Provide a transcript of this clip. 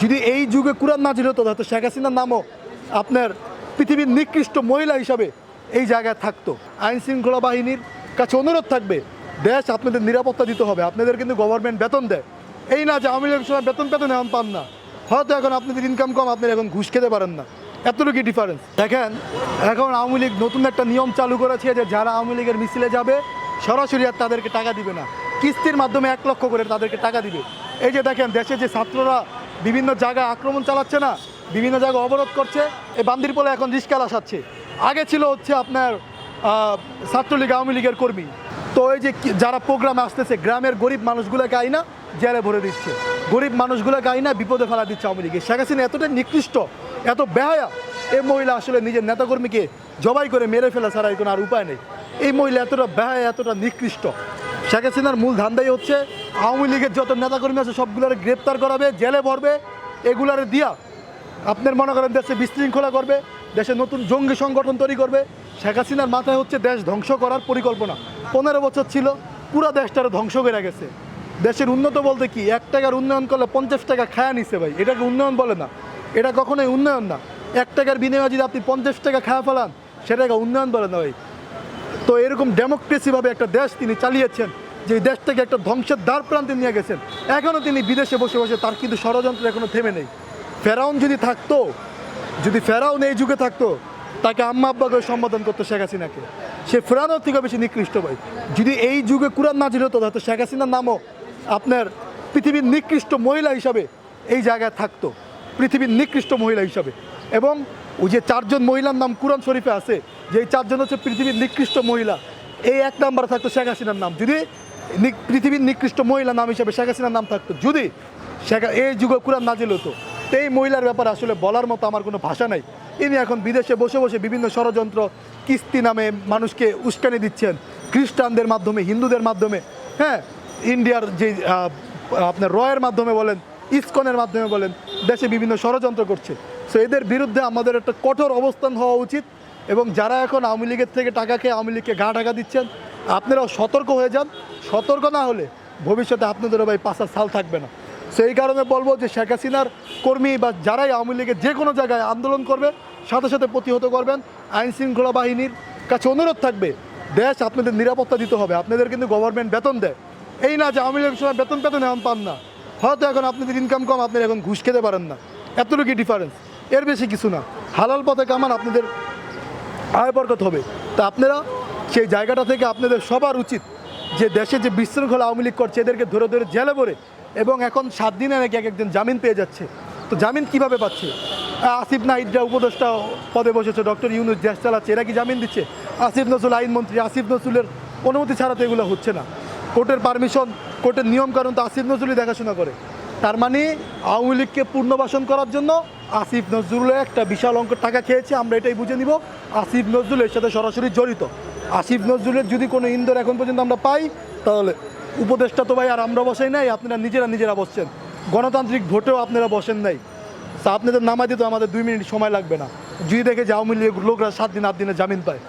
যদি এই যুগে কোরআন নাজির হতো, তাহলে শেখ হাসিনার নামও আপনার পৃথিবীর নিকৃষ্ট মহিলা হিসাবে এই জায়গায় থাকতো। আইন শৃঙ্খলা বাহিনীর কাছে অনুরোধ থাকবে, দেশ আপনাদের নিরাপত্তা দিতে হবে, আপনাদের কিন্তু গভর্নমেন্ট বেতন দেয়। এই না যে আওয়ামী লীগের সময় বেতন পেতন এখন পান না। হয়তো এখন আপনাদের ইনকাম কম, আপনারা এখন ঘুষ খেতে পারেন না। এতটুকু ডিফারেন্স দেখেন, এখন আওয়ামী লীগ নতুন একটা নিয়ম চালু করেছে যে যারা আওয়ামী লীগের মিছিলে যাবে, সরাসরি আর তাদেরকে টাকা দিবে না। কিস্তির মাধ্যমে এক লক্ষ করে তাদেরকে টাকা দিবে। এই যে দেখেন, দেশে যে ছাত্ররা বিভিন্ন জায়গায় আক্রমণ চালাচ্ছে না, বিভিন্ন জায়গায় অবরোধ করছে, এই বান্দির বান্দিরপোলে এখন রিস্কাল আসাচ্ছে আগে ছিল হচ্ছে আপনার ছাত্রলীগ, আওয়ামী লীগের কর্মী। তো এই যে যারা প্রোগ্রামে আসতেছে, গ্রামের গরিব মানুষগুলোকে আইনা জেলে ভরে দিচ্ছে। গরিব মানুষগুলোকে আইনা বিপদে ফেলা দিচ্ছে আওয়ামী লীগে শেখ হাসিনা এতটা নিকৃষ্ট, এত বেহায়া এই মহিলা আসলে নিজের নেতাকর্মীকে জবাই করে মেরে ফেলা ছাড়া এর কোনো আর উপায় নেই। এই মহিলা এতটা বেহায়া, এতটা নিকৃষ্ট। শেখ হাসিনার মূল ধান্দাই হচ্ছে আওয়ামী লীগের যত নেতাকর্মী আছে সবগুলোরে গ্রেপ্তার করাবে, জেলে ভরবে, এগুলারে দিয়া আপনার মনে করেন দেশে বিশৃঙ্খলা করবে, দেশে নতুন জঙ্গি সংগঠন তৈরি করবে। শেখ হাসিনার মাথায় হচ্ছে দেশ ধ্বংস করার পরিকল্পনা। পনেরো বছর ছিল, পুরো দেশটারে ধ্বংস করে গেছে। দেশের উন্নত বলতে কি, এক টাকার উন্নয়ন করলে পঞ্চাশ টাকা খায়া নিছে ভাই। এটাকে উন্নয়ন বলে না। এটা কখনোই উন্নয়ন না। এক টাকার বিনিময়ে যদি আপনি পঞ্চাশ টাকা খায়া ফেলান, সেটাকে উন্নয়ন বলে না ভাই। তো এরকম ডেমোক্রেসিভাবে একটা দেশ তিনি চালিয়েছেন। যে এই দেশটাকে একটা ধ্বংসের দ্বার প্রান্তে নিয়ে গেছেন এখনও তিনি বিদেশে বসে বসে, তার কিন্তু ষড়যন্ত্র এখনও থেমে নেই। ফেরাউন যদি থাকতো, যদি ফেরাউন এই যুগে থাকতো, তাকে আম্মা আব্বা করে সম্বোধন করতো শেখ হাসিনাকে। সে ফেরানোর থেকে বেশি নিকৃষ্ট ভাই। যদি এই যুগে কোরআন নাজিল হতো, তাহলে শেখ হাসিনার নামও আপনার পৃথিবীর নিকৃষ্ট মহিলা হিসাবে এই জায়গায় থাকতো। পৃথিবীর নিকৃষ্ট মহিলা হিসাবে। এবং ওই যে চারজন মহিলার নাম কোরআন শরীফে আছে, যে চারজন হচ্ছে পৃথিবীর নিকৃষ্ট মহিলা, এই এক নাম্বার থাকতো শেখ হাসিনার নাম। যদি নি- পৃথিবীর নিকৃষ্ট মহিলা নাম হিসাবে শেখ হাসিনার নাম থাকতো। যদি শেখ এই যুগে কোরআন নাজিল হতো এই মহিলার ব্যাপারে আসলে বলার মতো আমার কোনো ভাষা নাই। ইনি এখন বিদেশে বসে বসে বিভিন্ন ষড়যন্ত্র, কিস্তি নামে মানুষকে উস্কানি দিচ্ছেন। খ্রিস্টানদের মাধ্যমে, হিন্দুদের মাধ্যমে হ্যাঁ? ইন্ডিয়ার যে আপনার রয়ের মাধ্যমে বলেন, ইসকনের মাধ্যমে বলেন, দেশে বিভিন্ন ষড়যন্ত্র করছে। সো এদের বিরুদ্ধে আমাদের একটা কঠোর অবস্থান হওয়া উচিত এবং যারা এখন আওয়ামী লীগের থেকে টাকা খেয়ে আওয়ামী লীগকে গা টাকা দিচ্ছেন আপনারাও সতর্ক হয়ে যান। সতর্ক না হলে ভবিষ্যতে আপনাদেরও ভাই পাশার সাল থাকবে না। সেই কারণে বলব যে শেখ হাসিনার কর্মী বা যারাই আওয়ামী লীগের যে কোনো জায়গায় আন্দোলন করবে, সাথে সাথে প্রতিহত করবেন। আইন শৃঙ্খলা বাহিনীর কাছে অনুরোধ থাকবে, দেশ আপনাদের নিরাপত্তা দিতে হবে। আপনাদের কিন্তু গভর্নমেন্ট বেতন দেয়। এই না যে আওয়ামী লীগের সময় বেতন পেতন এখন পান না। হয়তো এখন আপনাদের ইনকাম কম, আপনারা এখন ঘুষ খেতে পারেন না। এতটুকু ডিফারেন্স এর বেশি কিছু না। হালাল পথে কামান আপনাদের আয় বরকত হবে। তা আপনারা সেই জায়গাটা থেকে আপনাদের সবার উচিত যে দেশে যে বিশৃঙ্খলা আওয়ামী লীগ করছে, এদেরকে ধরে ধরে জেলে ভরে এবং এখন সাত দিনে নাকি এক একজন জামিন পেয়ে যাচ্ছে। তো জামিন কীভাবে পাচ্ছে? আসিফ নাহিদরা উপদেষ্টা পদে বসেছে, ডক্টর ইউনুস দেশ চালাচ্ছে, এরা কি জামিন দিচ্ছে? আসিফ নজরুল আইনমন্ত্রী আসিফ নজরুলের অনুমতি ছাড়া তো এগুলো হচ্ছে না। কোর্টের পারমিশন, কোর্টের নিয়মকানুন তো আসিফ নজরুলই দেখাশোনা করে। তার মানে আওয়ামী লীগকে পুনর্বাসন করার জন্য আসিফ নজরুলের একটা বিশাল অঙ্ক টাকা খেয়েছে, আমরা এটাই বুঝে নিব। আসিফ নজরুল এর সাথে সরাসরি জড়িত। আসিফ নজরুলের যদি কোনো ইন্দোর এখন পর্যন্ত আমরা পাই, তাহলে উপদেষ্টা তো ভাই আর আমরা বসাই নাই, আপনারা নিজেরা নিজেরা বসছেন। গণতান্ত্রিক ভোটেও আপনারা বসেন নাই। তা আপনাদের নামাই দিতে আমাদের দুই মিনিট সময় লাগবে না। যদি দেখে যে আওয়ামী লোকরা সাত দিন, আট দিনে জামিন পায়।